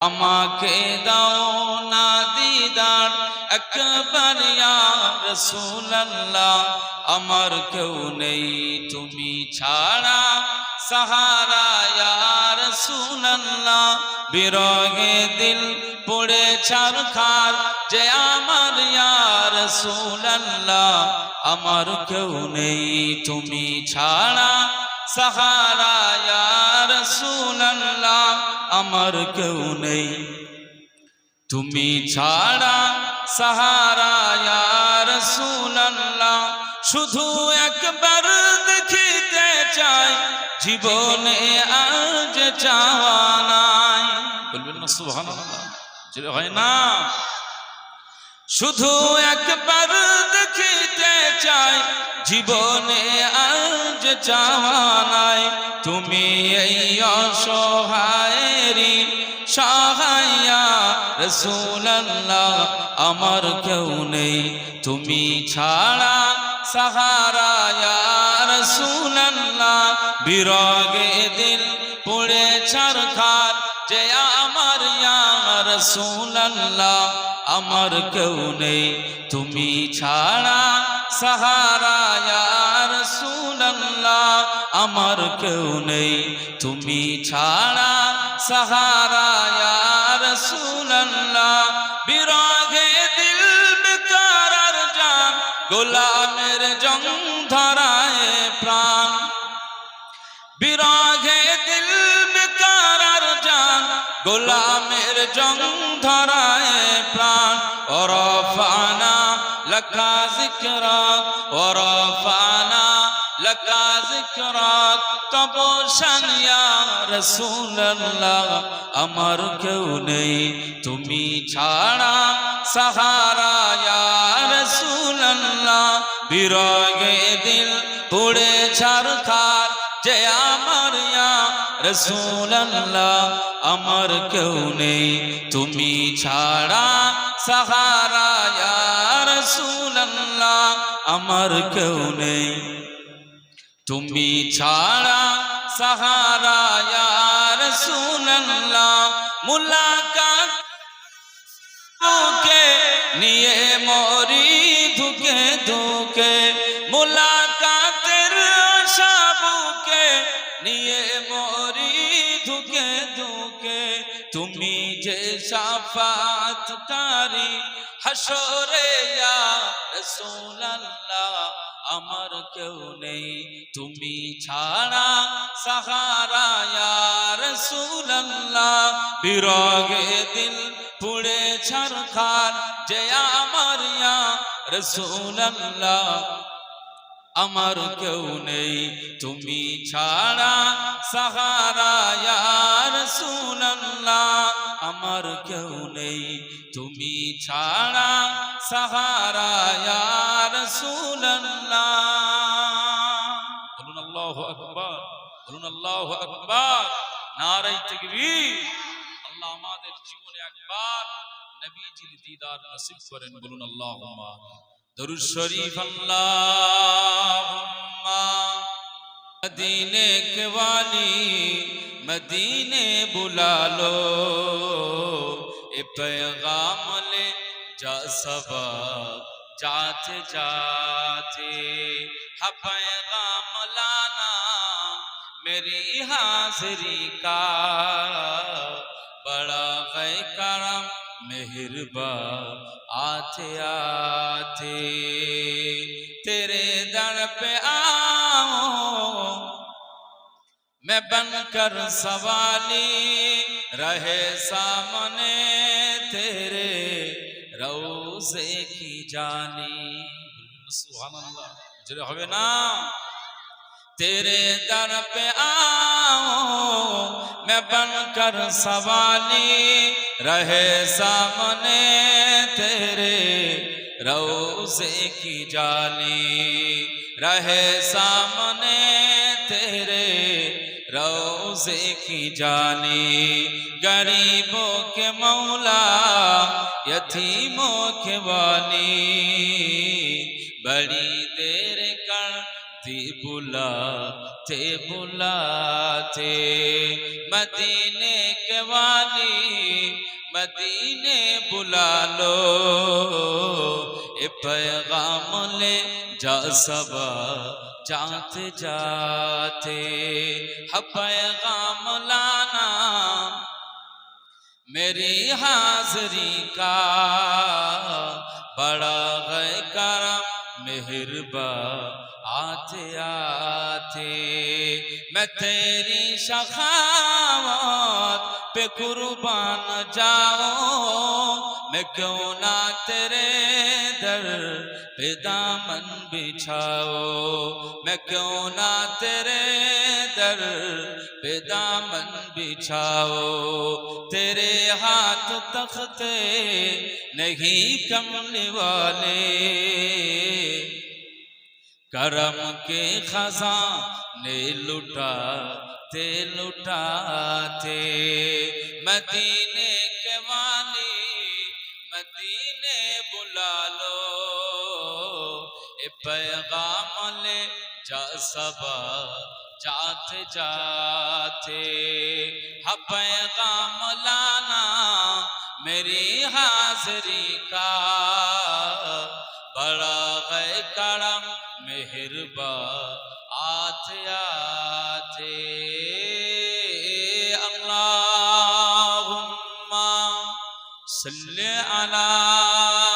আমাকে দাও না দিদার, একবার রাসূলুল্লাহ, আমার কেউ নেই, তুমি ছাড়া। সাহারা রাসূলুল্লাহ বিরহে দিল পড়ে ছারখার, যে আমার রাসূলুল্লাহ, আমার কেউ নেই, তুমি ছাড়া। সাহারা রাসূলুল্লাহ, আমার কেউ নেই। তুমি ছাড়া সাহারা রাসূলুল্লাহ, শুধু একবার দেখিতে চাই, জীবনে আজ চাওয়া বলবেন হয় না। শুধু একবার দেখিতে চাই, জীবনে আজ চাওয়া নাই তুমি এই অসহায়েরই সহায়া। রসুল্লাহ আমার কেউ নেই। তুমি ছাড়া সাহারা রসুল্লাহ বিরগে দিল পুড়ে ছারখার যে আমার রসুল্লাহ আমার কেউ নেই। তুমি ছাড়া সাহারা রসুল্লাহ আমার কেউ নেই। তুমি ছাড়া সাহারা রসুল্লাহ বিরাগে দিল বেকার জান, গোলামের জং ধরায় প্রাণ। বিরাগে দিল বেকার জান, গোলামের জং ধরায় প্রাণ। ওরফানা, লকা জিকরাক ওরফানা জিকরাক তবশান ইয়া রাসূলুল্লাহ আমার কেউ নেই তুমি ছাড়া সাহারা রাসূলুল্লাহ বিরগে দিল পুড়ে ছারখার যে আমার রসুল্লাহ আমার কেউ নেই তুমি ছাড়া সাহারা রসুল্লাহ আমার কেউ নেই তুমি ছাড়া সাহারা ইয়া রসুল্লাহ মুলাকাত বুকে নিয়ে মরি, ধুকে ধুকে, মুলাকাতের আশা বুকে নিয়ে মরি, ধুকে ধুকে, তুমি যে সাফাতকারী হাসরে ইয়া রাসূলুল্লাহ আমার কেউ নেই। তুমি ছাড়া সাহারা রাসূলুল্লাহ। বিরগে দিল পুড়ে ছারখার যে আমার রাসূলুল্লাহ। আমার কেউ নেই। তুমি ছাড়া সাহারা রাসূলুল্লাহ। আমার কেউ নেই। তুমি ছাড়া সাহারা বলুন আল্লাহ আকবর নারাই তকবীর। আল্লাহ আমাদের জীবনে একবার নবীজির দিদার নসিব করেন, বলুন আল্লাহ দরুদ শরীফ আল্লাহুম্মা। মদিনে কে মদিনে বুলালো। پیغام لے جا سبا جات جاتے۔ ہا پیغام لانا میری حاضری کا۔ بڑا غی کرم مہربا آتے آتے۔ تیرے در پہ میں بن کر سوالی رہے سامنے تیرے روزے کی جانی۔ سبحان اللہ جلے ہوئے نا، تیرے در پہ آؤں میں بن کر سوالی رہے سامنے تیرے روزے کی جالی رہے سامنے تیرے روزے کی جانی، غریبوں کے مولا، یتیموں کے وانی۔ بڑی دیر کر دی بلاتے بلاتے۔ مدینے کے والی مدینے بلا لو۔ اے پیغام لے جا سبا جات جاتے پیغام لانا میری حاضری کا بڑا گئے کرم مہربا آتے آتے، میں تیری شخاوت پہ قربان جاؤں، میں کیوں نہ تیرے در پہ دامن بچھاؤ میں کیوں نہ تیرے در پہ دامن بچھاؤ تیرے ہاتھ تختے نہیں کمنے والے۔ کرم کے خزانے لٹاتے لٹاتے مدینے کے والی مدینے بلا لو۔ اے پیغام لے جا سبا جاتے ہاں پیغام لانا میری حاضری کا۔ بڑا মেহেরবা আছে আছে আল্লাহুম্মা সাল্লি আলা